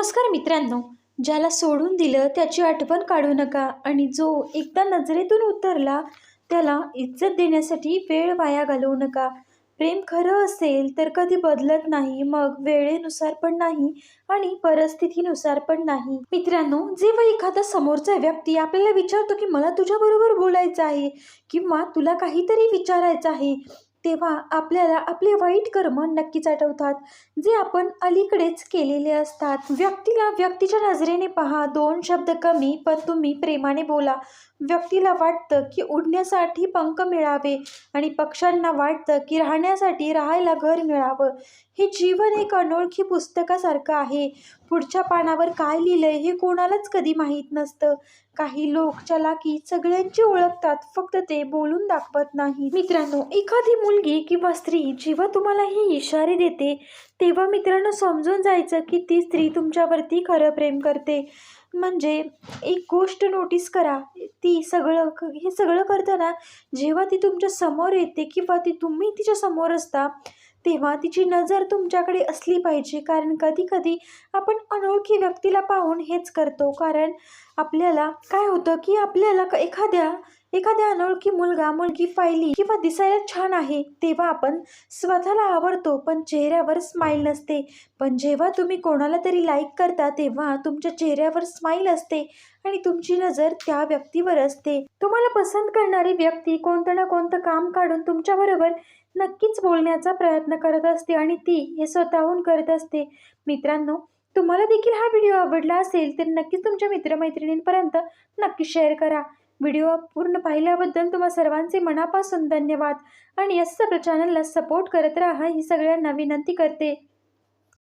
नमस्कार मित्रांनो. ज्याला सोडून दिलं त्याची आठवण काढू नका आणि जो एकदा नजरेतून उतरला त्याला इज्जत देण्यासाठी वेळ वाया घालवू नका. प्रेम खरं असेल तर कधी बदलत नाही मग वेळेनुसार पण नाही आणि परिस्थितीनुसार पण नाही. मित्रांनो जेव्हा एखादा समोरचा व्यक्ती आपल्याला विचारतो की मला तुझ्याबरोबर बोलायचं आहे किंवा तुला काहीतरी विचारायचं आहे तेव्हा आपल्याला आपले वाईट कर्म नक्कीच आठवतात. जे आपण अलीकडेच केलेले असतात. व्यक्तीला व्यक्तीच्या नजरेने पहा. दोन शब्द कमी पण तुम्ही प्रेमाने बोला. व्यक्तीला वाटतं की उडण्यासाठी पंख मिळावे आणि पक्ष्यांना वाटतं की राहण्यासाठी राहायला घर मिळावं. हे जीवन एक अनोळखी पुस्तकासारखं आहे. पुढच्या पानावर काय लिहिलंय हे कोणालाच कधी माहीत नसतं. काही लोक चलाकी सगळ्यांची ओळखतात फक्त ते बोलून दाखवत नाही मित्रांनो एखादी मुलगी किंवा स्त्री जेव्हा तुम्हाला हे इशारे देते तेव्हा मित्रांनो समजून जायचं की ती स्त्री तुमच्यावरती खरं प्रेम करते. म्हणजे एक गोष्ट नोटीस करा ती सगळं हे सगळं करताना जेव्हा ती तुमच्यासमोर येते किंवा ती तुम्ही तिच्या समोर असता तेव्हा तिची नजर तुमच्याकडे असली पाहिजे कारण कधी कधी आपण अनोळखी व्यक्तीला पाहून हेच करतो. कारण आपल्याला काय होतं की आपल्याला क- एखाद्या एखाद्या अनोळखी मुलगा मुलगी फायली किंवा दिसायला छान आहे तेव्हा आपण स्वतःला आवडतो पण चेहऱ्यावर स्माईल नसते. पण जेव्हा तुम्ही कोणाला तरी लाईक करता तेव्हा तुमच्या चेहऱ्यावर स्माईल असते आणि तुमची नजर त्या व्यक्तीवर असते. तुम्हाला पसंत करणारी व्यक्ती कोणतं ना कोणतं काम काढून तुमच्याबरोबर नक्कीच बोलण्याचा प्रयत्न करत असते आणि ती हे स्वतःहून करत असते. मित्रांनो तुम्हाला देखील हा व्हिडिओ आवडला असेल तर नक्कीच तुमच्या मित्रमैत्रिणींपर्यंत नक्की शेअर करा. व्हिडिओ पूर्ण पाहिल्याबद्दल तुम्हा सर्वांचे मनापासून धन्यवाद. आणि असं चॅनलला सपोर्ट करत राहा ही सगळ्यांना विनंती करते.